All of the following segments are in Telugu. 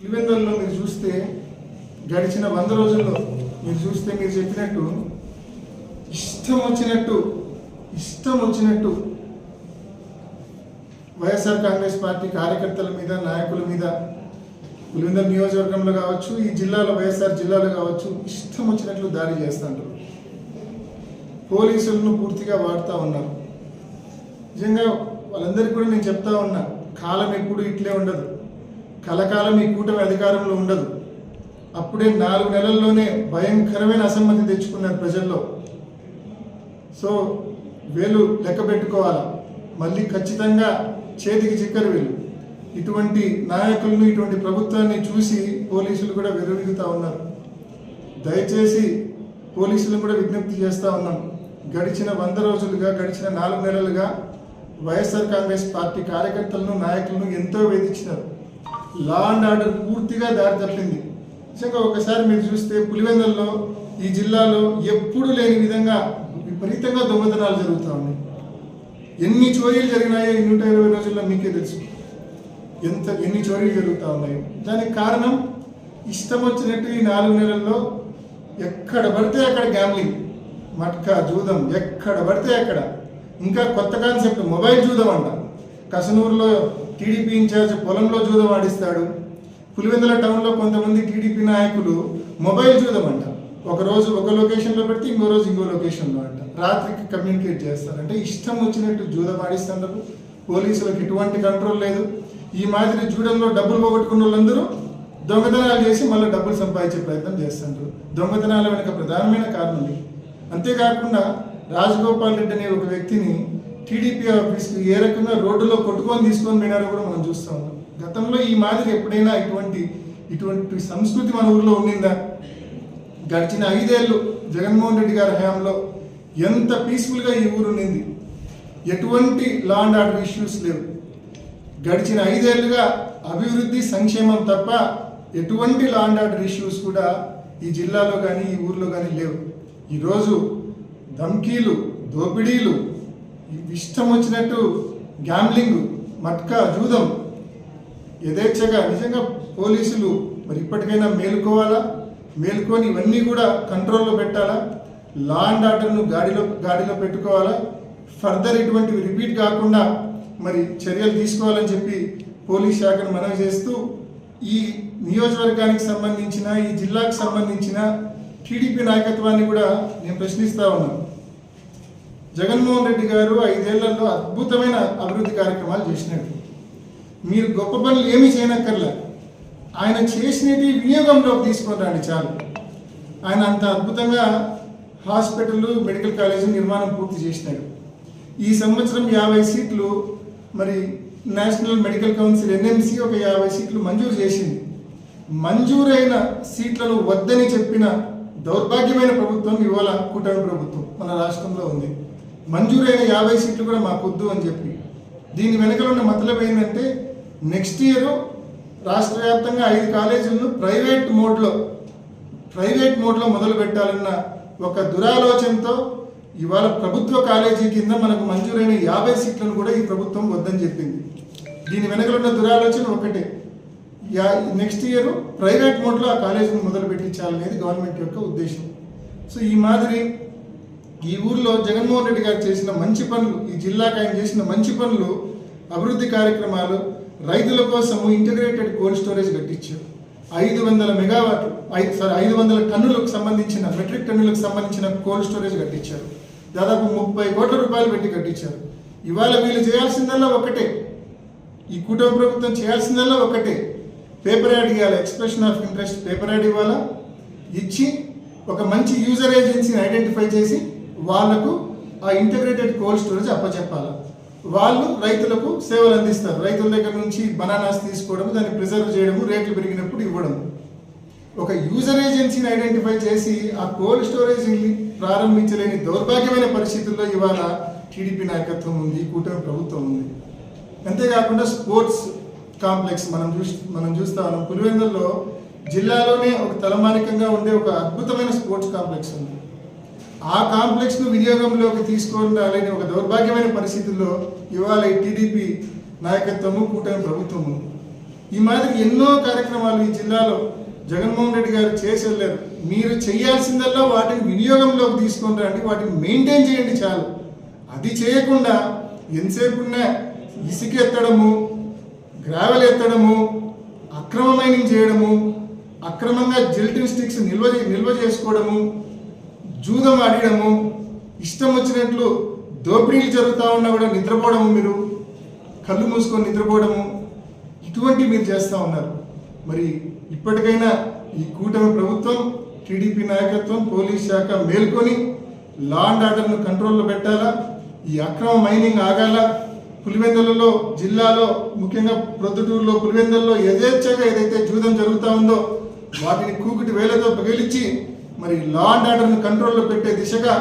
పులివెందులలో మీరు చూస్తే గడిచిన వంద రోజుల్లో మీరు చూస్తే మీరు చెప్పినట్టు ఇష్టం వచ్చినట్టు ఇష్టం వచ్చినట్టు వైఎస్ఆర్ కాంగ్రెస్ పార్టీ కార్యకర్తల మీద నాయకుల మీద పులివెందుల నియోజకవర్గంలో కావచ్చు ఈ జిల్లాలో వైఎస్ఆర్ జిల్లాలో కావచ్చు ఇష్టం వచ్చినట్లు దాడి చేస్తుంటారు పోలీసులను పూర్తిగా వాడుతూ ఉన్నారు. నిజంగా వాళ్ళందరికీ కూడా నేను చెప్తా ఉన్నా కాలం ఎప్పుడు ఇట్లే ఉండదు. కలకాలం ఈ కూటమి అధికారంలో ఉండదు. అప్పుడే నాలుగు నెలల్లోనే భయంకరమైన అసమ్మతి తెచ్చుకున్నారు ప్రజల్లో. సో వేలు లెక్క పెట్టుకోవాలి? మళ్ళీ ఖచ్చితంగా చేతికి చిక్కరు వీళ్ళు. ఇటువంటి నాయకులను ఇటువంటి ప్రభుత్వాన్ని చూసి పోలీసులు కూడా విరవిగుతా ఉన్నారు. దయచేసి పోలీసులను కూడా విజ్ఞప్తి చేస్తూ ఉన్నాం. గడిచిన వంద రోజులుగా గడిచిన నాలుగు నెలలుగా వైఎస్ఆర్ కాంగ్రెస్ పార్టీ కార్యకర్తలను నాయకులను ఎంతో వేధించినారు. లా అండ్ ఆర్డర్ పూర్తిగా దారి తప్పింది. నిజంగా ఒకసారి మీరు చూస్తే పులివెందుల్లో ఈ జిల్లాలో ఎప్పుడు లేని విధంగా విపరీతంగా దొంగతనాలు జరుగుతూ ఉన్నాయి. ఎన్ని చోరీలు జరిగినాయో ఈ నూట ఇరవై రోజుల్లో మీకే తెలుసు. ఎంత ఎన్ని చోరీలు జరుగుతూ ఉన్నాయో. దానికి కారణం ఇష్టం వచ్చినట్టు ఈ నాలుగు నెలల్లో ఎక్కడ పడితే అక్కడ గ్యామ్లింగ్ మట్కా జూదం ఎక్కడ పడితే అక్కడ. ఇంకా కొత్త కాన్సెప్ట్ మొబైల్ జూదం అంట. కసనూరులో టీడీపీ ఇన్ఛార్జ్ పొలంలో జూదం ఆడిస్తాడు. పులివెందుల టౌన్లో కొంతమంది టీడీపీ నాయకులు మొబైల్ జూదం అంట ఒక రోజు ఒక లొకేషన్లో పెడితే ఇంకో రోజు ఇంకో లొకేషన్లో అంట. రాత్రికి కమ్యూనికేట్ చేస్తారు. అంటే ఇష్టం వచ్చినట్టు జూదం ఆడిస్తున్నారు పోలీసులకు ఎటువంటి కంట్రోల్ లేదు. ఈ మాదిరి జూడంలో డబ్బులు పోగొట్టుకున్న వాళ్ళందరూ దొంగతనాలు చేసి మళ్ళీ డబ్బులు సంపాదించే ప్రయత్నం చేస్తుంటారు దొంగతనాల వెనుక ప్రధానమైన కారణం అంతేకాకుండా రాజగోపాల్ రెడ్డి అనే ఒక వ్యక్తిని టీడీపీ ఆఫీస్కి ఏ రకంగా రోడ్డులో కొట్టుకొని తీసుకొని పోయినారో కూడా మనం చూస్తూ ఉన్నాం. గతంలో ఈ మాదిరి ఎప్పుడైనా ఇటువంటి ఇటువంటి సంస్కృతి మన ఊర్లో ఉండిందా? గడిచిన ఐదేళ్ళు జగన్మోహన్ రెడ్డి గారి హయాంలో ఎంత పీస్ఫుల్గా ఈ ఊరు ఉండింది? ఎటువంటి లా అండ్ ఆర్డర్ ఇష్యూస్ లేవు. గడిచిన ఐదేళ్ళుగా అభివృద్ధి సంక్షేమం తప్ప ఎటువంటి లా అండ్ ఆర్డర్ ఇష్యూస్ కూడా ఈ జిల్లాలో కానీ ఈ ఊర్లో కానీ లేవు. ఈరోజు ధమ్కీలు దోపిడీలు ఇష్టం వచ్చినట్టు గ్యాంబ్లింగ్ మట్కా జూదం యథేచ్ఛగా నిజంగా పోలీసులు మరి ఇప్పటికైనా మేలుకోవాలా? మేలుకొని ఇవన్నీ కూడా కంట్రోల్లో పెట్టాలా? లా అండ్ ఆర్డర్ను గాడిలో గాడిలో పెట్టుకోవాలా? ఫర్దర్ ఇటువంటివి రిపీట్ కాకుండా మరి చర్యలు తీసుకోవాలని చెప్పి పోలీస్ శాఖను మనవి చేస్తూ ఈ నియోజకవర్గానికి సంబంధించిన ఈ జిల్లాకు సంబంధించిన టీడీపీ నాయకత్వాన్ని కూడా నేను ప్రశ్నిస్తా ఉన్నాను. జగన్మోహన్ రెడ్డి గారు ఐదేళ్ళలో అద్భుతమైన అభివృద్ధి కార్యక్రమాలు చేసినట్టు. మీరు గొప్ప పనులు ఏమీ చేయనక్కర్లే. ఆయన చేసినవి వినియోగంలోకి తీసుకొని రండి చాలు. ఆయన అంత అద్భుతంగా హాస్పిటల్ మెడికల్ కాలేజీ నిర్మాణం పూర్తి చేసినాడు. ఈ సంవత్సరం యాభై సీట్లు మరి నేషనల్ మెడికల్ కౌన్సిల్ ఎన్ఎంసి ఒక యాభై సీట్లు మంజూరు చేసింది. మంజూరైన సీట్లను వద్దని చెప్పిన దౌర్భాగ్యమైన ప్రభుత్వం ఇవాళ కూటమి ప్రభుత్వం మన రాష్ట్రంలో ఉంది. మంజూరైన యాభై సీట్లు కూడా మాకొద్దు అని చెప్పి. దీని వెనకలో ఉన్న మతలం ఏంటంటే నెక్స్ట్ ఇయర్ రాష్ట్ర వ్యాప్తంగా ఐదు కాలేజీలను ప్రైవేట్ మోడ్లో ప్రైవేట్ మోడ్లో మొదలు పెట్టాలన్న ఒక దురాలోచనతో ఇవాళ ప్రభుత్వ కాలేజీ కింద మనకు మంజూరైన యాభై సీట్లను కూడా ఈ ప్రభుత్వం వద్దని చెప్పింది. దీని వెనకలున్న దురాలోచన ఒకటే. యా నెక్స్ట్ ఇయర్ ప్రైవేట్ మోడ్లో ఆ కాలేజీని మొదలు పెట్టించాలనేది గవర్నమెంట్ యొక్క ఉద్దేశం. సో ఈ మాదిరి ఈ ఊర్లో జగన్మోహన్ రెడ్డి గారు చేసిన మంచి పనులు ఈ జిల్లాకు ఆయన చేసిన మంచి పనులు అభివృద్ధి కార్యక్రమాలు రైతుల కోసం ఇంటిగ్రేటెడ్ కోల్డ్ స్టోరేజ్ కట్టించారు. ఐదు వందల మెగావాట్లు ఐదు సారీ ఐదు వందల టన్నులకు సంబంధించిన మెట్రిక్ టన్నులకు సంబంధించిన కోల్డ్ స్టోరేజ్ కట్టించారు. దాదాపు ముప్పై కోట్ల రూపాయలు పెట్టి కట్టించారు. ఇవాళ వీళ్ళు చేయాల్సిందల్లా ఒకటే. ఈ కూటమి ప్రభుత్వం చేయాల్సిందల్లా ఒకటే. పేపర్ యాడ్ ఇవ్వాలి expression of interest paper ad ఇవ్వాలా? ఇచ్చి ఒక మంచి యూజర్ ఏజెన్సీని ఐడెంటిఫై చేసి వాళ్ళకు ఆ ఇంటిగ్రేటెడ్ కోల్డ్ స్టోరేజ్ అప్పచెప్పాలి. వాళ్ళు రైతులకు సేవలు అందిస్తారు. రైతుల దగ్గర నుంచి బనానాస్ తీసుకోవడం దాన్ని ప్రిజర్వ్ చేయడము రేట్లు పెరిగినప్పుడు ఇవ్వడం ఒక యూజర్ ఏజెన్సీని ఐడెంటిఫై చేసి ఆ కోల్డ్ స్టోరేజ్ని ప్రారంభించలేని దౌర్భాగ్యమైన పరిస్థితుల్లో ఇవాళ టీడీపీ నాయకత్వం ఉంది కూటమి ప్రభుత్వం ఉంది. అంతేకాకుండా స్పోర్ట్స్ కాంప్లెక్స్ మనం చూసి మనం చూస్తా ఉన్నాం. పులివెందుల్లో జిల్లాలోనే ఒక తలమానికంగా ఉండే ఒక అద్భుతమైన స్పోర్ట్స్ కాంప్లెక్స్ ఉంది. ఆ కాంప్లెక్స్ను వినియోగంలోకి తీసుకొని రాలేని ఒక దౌర్భాగ్యమైన పరిస్థితుల్లో ఇవాళ ఈ టీడీపీ నాయకత్వము కూటమి ప్రభుత్వము. ఈ మాదిరి ఎన్నో కార్యక్రమాలు ఈ జిల్లాలో జగన్మోహన్ రెడ్డి గారు చేసి వెళ్ళారు. మీరు చేయాల్సిందల్లా వాటిని వినియోగంలోకి తీసుకొని రండి వాటిని మెయింటైన్ చేయండి చాలు. అది చేయకుండా ఎంతసేపు ఉన్న ఇసుక ఎత్తడము గ్రావెల్ ఎత్తడము అక్రమ మైనింగ్ చేయడము అక్రమంగా జిల్టిన్ స్టిక్స్ నిల్వ నిల్వ చేసుకోవడము జూదం ఆడడము ఇష్టం వచ్చినట్లు దోపిడీలు జరుగుతూ ఉన్నా కూడా నిద్రపోవడము మీరు. కళ్ళు మూసుకొని నిద్రపోవడము ఇటువంటి మీరు చేస్తూ ఉన్నారు. మరి ఇప్పటికైనా ఈ కూటమి ప్రభుత్వం టీడీపీ నాయకత్వం పోలీస్ శాఖ మేల్కొని లా అండ్ ఆర్డర్ను కంట్రోల్లో పెట్టాలా? ఈ అక్రమ మైనింగ్ ఆగాల? పులివెందులలో జిల్లాలో ముఖ్యంగా ప్రొద్దుటూరులో పులివెందుల్లో యథేచ్ఛగా ఏదైతే జూదం జరుగుతూ ఉందో వాటిని కూకుటి వేలతో పగిలిచ్చి మరి లా అండ్ ఆర్డర్ను కంట్రోల్లో పెట్టే దిశగా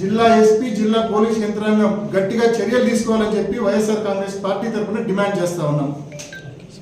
జిల్లా ఎస్పీ జిల్లా పోలీస్ యంత్రాంగం గట్టిగా చర్యలు తీసుకోవాలని చెప్పి వైఎస్ఆర్ కాంగ్రెస్ పార్టీ తరఫున డిమాండ్ చేస్తా ఉన్నాం.